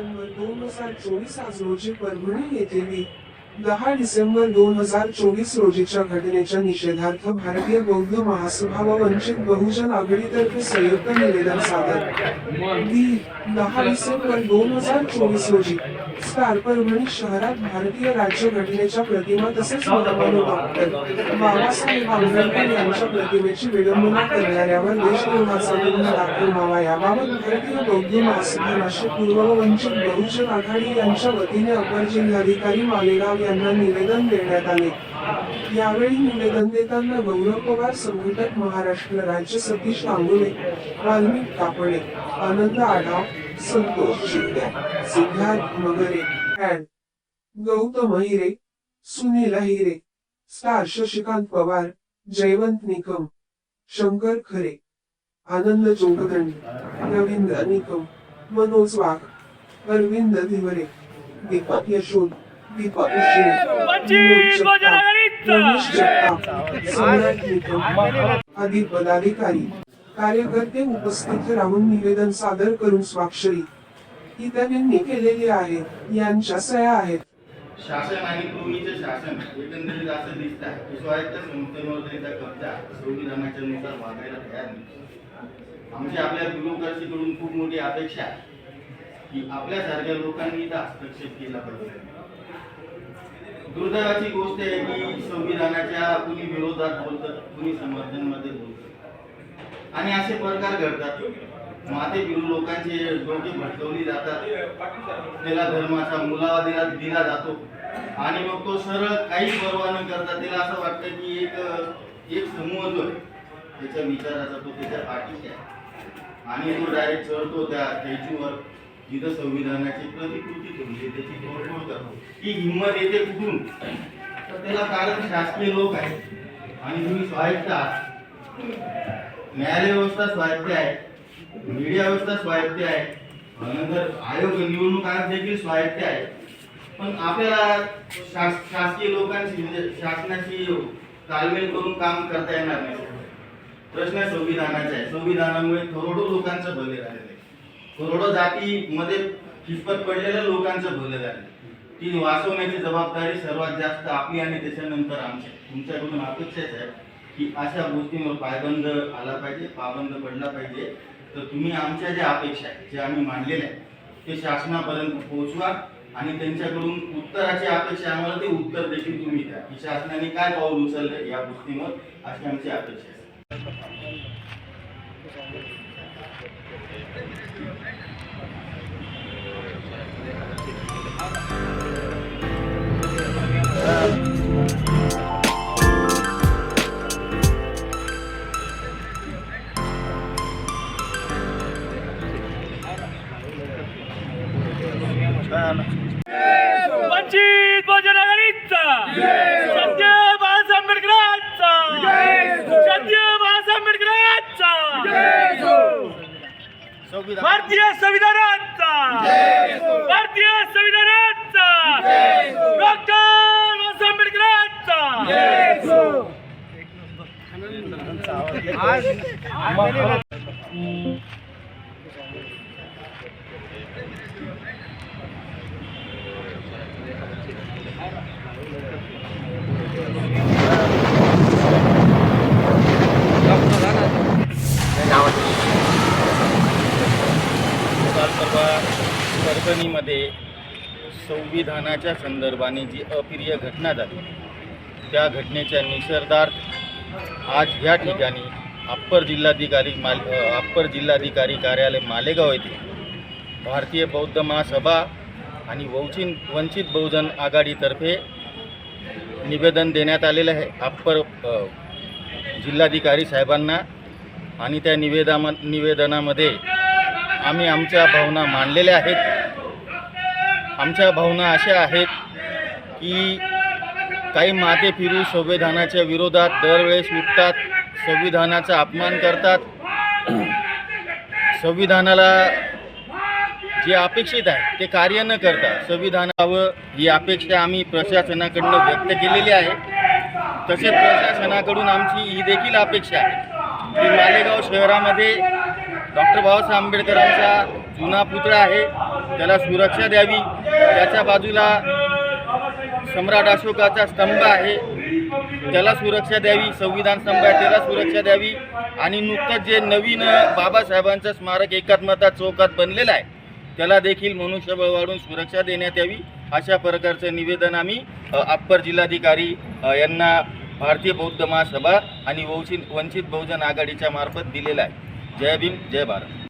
डिसेंबर दोन हजार चोवीस आज रोजी परभणी येथे मी दहा डिसेंबर दोन हजार चोवीस रोजीच्या घटनेच्या निषेधार्थ भारतीय बौद्ध महासभा व वंचित बहुजन आघाडीतर्फे संयुक्त निवेदन सादर. दी दहा डिसेंबर दोन हजार चोवीस रोजी स्टार परभणी शहरात भारतीय राज्य घटनेच्या प्रतिमा तसेच महामानव डॉक्टर बाबासाहेब आंबेडकर यांच्या प्रतिमेची विडंबना करणाऱ्यावर देशद्रोहाचा गुन्हा दाखल व्हावा याबाबत भारतीय बौद्ध महासभा नाशिक पूर्व व वंचित बहुजन आघाडी यांच्या वतीने अपर जिल्हाधिकारी मालेगाव यांना निवेदन देण्यात आले. यावेळी निवेदन देताना गौरव पवार संघटक महाराष्ट्र राज्य सतीश तांगुले वाल्मिक कापडे आनंद आढाव संतोष शिंदे सिद्धार्थ मगरे ऍड गौतम हिरे सुनील हिरे स्टार शशिकांत पवार जयवंत निकम शंकर खरे आनंद जोगदंड रवींद्र निकम मनोज वाघ अरविंद धिवरे दीपक यशोद आदी पदाधिकारी कार्यकर्ते उपस्थित राहून निवेदन सादर करून स्वाक्षरी. इत्यादींनी केलेली आहे यांच्या सह्या आहेत. शासन आणि पूर्वीचे शासन एकंदरीत असं दिसत आहे की स्वायत्त संस्थेवर त्यांचा कब्जा संविधानाच्या नुसार वागायला तयार नाही. आमची आपल्या ब्युरोक्रसीकडून खूप मोठी अपेक्षा आहे. की आपल्यासारख्या लोकांनी इथं हस्तक्षेप केला पाहिजे. दुर्दैवाची गोष्ट आहे की संविधानाच्या कुणी विरोधात बोलतात कुणी समर्थनमध्ये बोलतात आणि असे प्रकार घडतात. माते बिरू लोकांचे डोके भटकवली जातात. त्याला धर्माचा मुलावा दिला दिला जातो. आणि मग तो सरळ काही परवा न करता त्याला असं वाटतं की एक एक समूह जो आहे त्याच्या विचाराचा तो त्याच्या पाठीशी आहे. आणि तो डायरेक्ट चढतो त्या स्टॅच्यूवर जिथं संविधानाची प्रतिकृती ठेवली त्याची तोडफोड करतो. ही हिंमत येते कुठून? तर त्याला कारण शासकीय लोक आहेत. आणि तुम्ही स्वायत्त आहात. न्यायालय व्यवस्था स्वायत्त आहे. मीडिया व्यवस्था स्वायत्त आहे. नंतर आयोग निवडणूक आयोग देखील स्वायत्त आहे. पण आपल्याला शास- शासकीय लोकांशी म्हणजे शासनाशी तालमेल करून काम करता येणार नाही. प्रश्न संविधानाचा आहे. संविधानामुळे करोडो लोकांचं भले झालेलं आहे. करोडो जातीमध्ये किस्मत पडलेल्या लोकांचं भलं झालं. ती वाचवण्याची जबाबदारी सर्वात जास्त आपली आणि त्याच्यानंतर आमची. तुमच्याकडून अपेक्षाच आहे की अशा गोष्टींवर पायबंद आला पाहिजे पाबंद पडला पाहिजे. तर तुम्ही आमच्या ज्या अपेक्षा आहेत जे आम्ही मांडलेल्या आहेत ते शासनापर्यंत पोहोचवा आणि त्यांच्याकडून उत्तराची अपेक्षा आम्हाला ते उत्तर देखील तुम्ही द्या. की शासनाने काय पाऊल उचललं या गोष्टीवर अशी आमची अपेक्षा आहे. वंचित बहुजन आघाडीचा. सत्य बाळासाहेब आंबेडकरांचा. सत्य बाळासाहेब आंबेडकरांचा. भारतीय संविधानाचा. भारतीय संविधानाचा. डॉक्टर बाबासाहेब आंबेडकरांचा. काल परभणीमध्ये संविधानाच्या संदर्भाने जी अप्रिय घटना झाली त्या घटनेच्या निषेधार्थ आज ह्या ठिकाणी अप्पर जिल्हाधिकारी माल अप्पर जिल्हाधिकारी कार्यालय मालेगाव येथे भारतीय बौद्ध महासभा आणि वंचित वंचित बहुजन आघाडीतर्फे निवेदन देण्यात आलेलं आहे. अप्पर जिल्हाधिकारी साहेबांना आणि त्या निवेदाम निवेदनामध्ये आम्ही आमच्या भावना मांडलेल्या आहेत. आमच्या भावना अशा आहेत की काही माते फिरू संविधानाच्या विरोधात दरवेळेस उठतात संविधानाचा अपमान करतात. संविधानाला जे अपेक्षित आहे ते कार्य न करता संविधानावं ही अपेक्षा आम्ही प्रशासनाकडनं व्यक्त केलेली आहे तसेच प्रशासनाकडून आमची ही देखील अपेक्षा आहे की मालेगाव शहरामध्ये डॉक्टर बाबासाहेब आंबेडकरांचा जुना पुतळा आहे त्याला सुरक्षा द्यावी त्याच्या बाजूला सम्राट अशोकाचा स्तंभ आहे त्याला सुरक्षा द्यावी संविधान स्तंभ आहे त्याला सुरक्षा द्यावी आणि नुकतंच जे नवीन बाबासाहेबांचं स्मारक एकात्मता चौकात बनलेलं आहे त्याला देखील मनुष्यबळ वाढून सुरक्षा देण्यात यावी अशा प्रकारचं निवेदन आम्ही अप्पर जिल्हाधिकारी यांना भारतीय बौद्ध महासभा आणि वंचित वंचित बहुजन आघाडीच्या मार्फत दिलेलं आहे. जय भीम जय भारत.